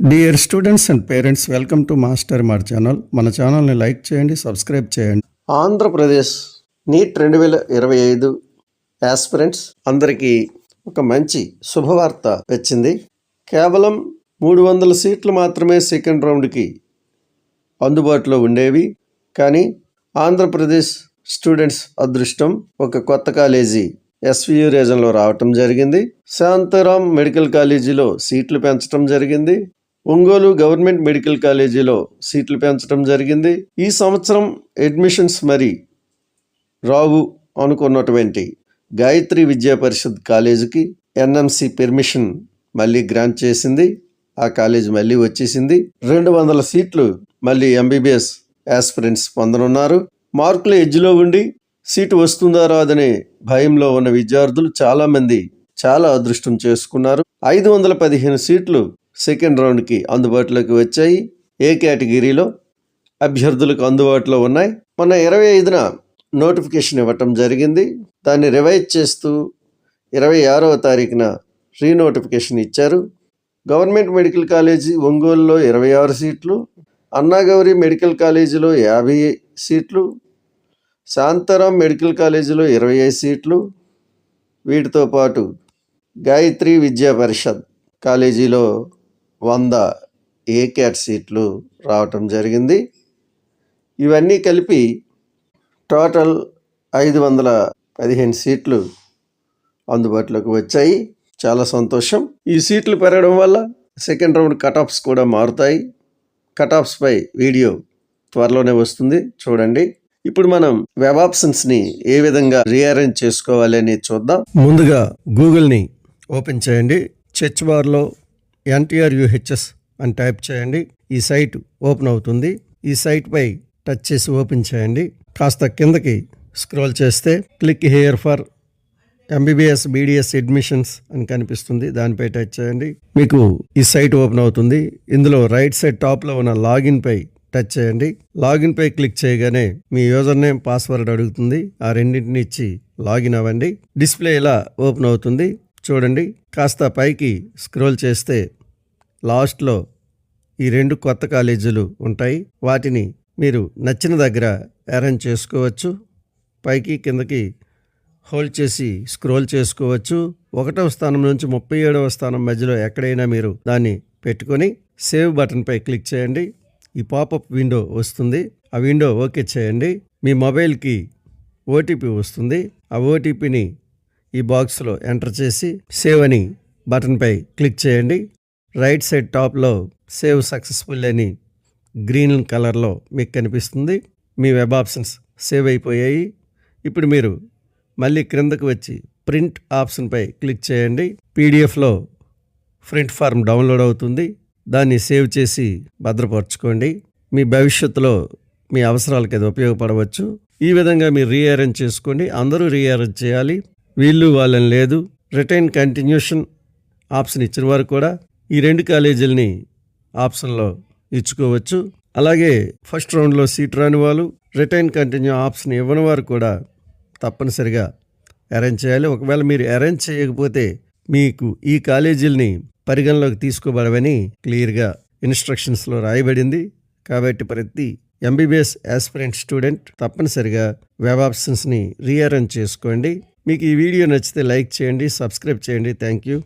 Dear students and parents welcome to master మార్ channel మన ఛానల్ని లైక్ చేయండి సబ్స్క్రైబ్ చేయండి ఆంధ్రప్రదేశ్ నీట్ రెండు వేల ఇరవై ఐదు యాస్పిరెంట్స్ అందరికీ ఒక మంచి శుభవార్త వచ్చింది. కేవలం మూడు వందల సీట్లు మాత్రమే సెకండ్ రౌండ్కి అందుబాటులో ఉండేవి. కానీ ఆంధ్రప్రదేశ్ స్టూడెంట్స్ అదృష్టం ఒక కొత్త కాలేజీ ఎస్వియు రీజన్లో రావటం జరిగింది. శాంతారాం మెడికల్ కాలేజీలో సీట్లు పెంచడం జరిగింది. ఒంగోలు గవర్నమెంట్ మెడికల్ కాలేజీలో సీట్లు పెంచడం జరిగింది. ఈ సంవత్సరం అడ్మిషన్స్ మరి రావు అనుకున్నటువంటి గాయత్రి విద్యా పరిషత్ కాలేజీకి ఎన్ఎంసి పెర్మిషన్ మళ్ళీ గ్రాంట్ చేసింది. ఆ కాలేజ్ మళ్ళీ వచ్చేసింది. రెండు వందల సీట్లు మళ్ళీ ఎంబీబీఎస్ యాస్పిరెంట్స్ పొందనున్నారు. మార్కులు ఎడ్జ్లో ఉండి సీటు వస్తుందా రాదనే భయంలో ఉన్న విద్యార్థులు చాలామంది చాలా అదృష్టం చేసుకున్నారు. ఐదు వందల పదిహేను సీట్లు సెకండ్ రౌండ్కి అందుబాటులోకి వచ్చాయి. ఏ కేటగిరీలో అభ్యర్థులకు అందుబాటులో ఉన్నాయి? మొన్న ఇరవై ఐదున నోటిఫికేషన్ ఇవ్వటం జరిగింది. దాన్ని రివైజ్ చేస్తూ ఇరవై ఆరవ తారీఖున రీనోటిఫికేషన్ ఇచ్చారు. గవర్నమెంట్ మెడికల్ కాలేజీ ఒంగోలులో ఇరవై ఆరు సీట్లు అన్నాగౌరి మెడికల్ కాలేజీలో యాభై సీట్లు శాంతారాం మెడికల్ కాలేజీలో ఇరవై ఐదు సీట్లు. వీటితో పాటు గాయత్రి విద్యా పరిషత్ కాలేజీలో వంద ఏ క్యాట్ సీట్లు రావటం జరిగింది. ఇవన్నీ కలిపి టోటల్ ఐదు వందల పదిహేను సీట్లు అందుబాటులోకి వచ్చాయి. చాలా సంతోషం. ఈ సీట్లు పెరగడం వల్ల సెకండ్ రౌండ్ కటాఫ్స్ కూడా మారుతాయి. కటాఫ్స్పై వీడియో త్వరలోనే వస్తుంది. చూడండి. ఇప్పుడు మనం వెబ్ ఆప్షన్స్ని ఏ విధంగా రీఅరేంజ్ చేసుకోవాలి అనేది చూద్దాం. ముందుగా గూగుల్ని ఓపెన్ చేయండి. సెర్చ్ బార్లో ఎన్టీఆర్ యూహెచ్ఎస్ అని టైప్ చేయండి. ఈ సైట్ ఓపెన్ అవుతుంది. ఈ సైట్పై టచ్ చేసి ఓపెన్ చేయండి. కాస్త కిందకి స్క్రోల్ చేస్తే click here for MBBS BDS admissions అని కనిపిస్తుంది. దానిపై టచ్ చేయండి. మీకు ఈ సైట్ ఓపెన్ అవుతుంది. ఇందులో రైట్ సైడ్ టాప్లో ఉన్న లాగిన్పై టచ్ చేయండి. లాగిన్పై క్లిక్ చేయగానే మీ యూజర్ నేమ్ పాస్వర్డ్ అడుగుతుంది. ఆ రెండింటిని ఇచ్చి లాగిన్ అవ్వండి. డిస్ప్లే ఇలా ఓపెన్ అవుతుంది. చూడండి కాస్త పైకి స్క్రోల్ చేస్తే లాస్ట్లో ఈ రెండు కొత్త కాలేజీలు ఉంటాయి. వాటిని మీరు నచ్చిన దగ్గర అరేంజ్ చేసుకోవచ్చు. పైకి కిందకి హోల్డ్ చేసి స్క్రోల్ చేసుకోవచ్చు. ఒకటవ స్థానం నుంచి ముప్పై ఏడవ స్థానం మధ్యలో ఎక్కడైనా మీరు దాన్ని పెట్టుకొని సేవ్ బటన్పై క్లిక్ చేయండి. ఈ పాపప్ విండో వస్తుంది. ఆ విండో ఓకే చేయండి. మీ మొబైల్కి ఓటీపీ వస్తుంది. ఆ ఓటీపీని ఈ బాక్స్లో ఎంటర్ చేసి సేవ్ అని బటన్పై క్లిక్ చేయండి. రైట్ సైడ్ టాప్లో సేవ్ సక్సెస్ఫుల్ అని గ్రీన్ కలర్లో మీకు కనిపిస్తుంది. మీ వెబ్ ఆప్షన్స్ సేవ్ అయిపోయాయి. ఇప్పుడు మీరు మళ్ళీ క్రిందకు వచ్చి ప్రింట్ ఆప్షన్పై క్లిక్ చేయండి. పీడిఎఫ్లో ప్రింట్ ఫార్మ్ డౌన్లోడ్ అవుతుంది. దాన్ని సేవ్ చేసి భద్రపరచుకోండి. మీ భవిష్యత్తులో మీ అవసరాలకు అది ఉపయోగపడవచ్చు. ఈ విధంగా మీరు రీఅరేంజ్ చేసుకోండి. అందరూ రీఅరేంజ్ చేయాలి. వీళ్ళు వాళ్ళని లేదు. రిటైన్ కంటిన్యూషన్ ఆప్షన్ ఇచ్చిన వారు కూడా ఈ రెండు కాలేజీలని ఆప్షన్లో ఇచ్చుకోవచ్చు. అలాగే ఫస్ట్ రౌండ్లో సీట్ రాని వాళ్ళు రిటైన్ కంటిన్యూ ఆప్షన్ ఇవ్వని వారు కూడా తప్పనిసరిగా అరేంజ్ చేయాలి. ఒకవేళ మీరు అరేంజ్ చేయకపోతే మీకు ఈ కాలేజీలని పరిగణలోకి తీసుకోబడవని క్లియర్గా ఇన్స్ట్రక్షన్స్లో రాయబడింది. కాబట్టి ప్రతి ఎంబీబీఎస్ యాస్పిరెంట్ స్టూడెంట్ తప్పనిసరిగా వెబ్ ఆప్షన్స్ని రీఅరేంజ్ చేసుకోండి. మీకు ఈ వీడియో నచ్చితే లైక్ చేయండి సబ్స్క్రైబ్ చేయండి. Thank you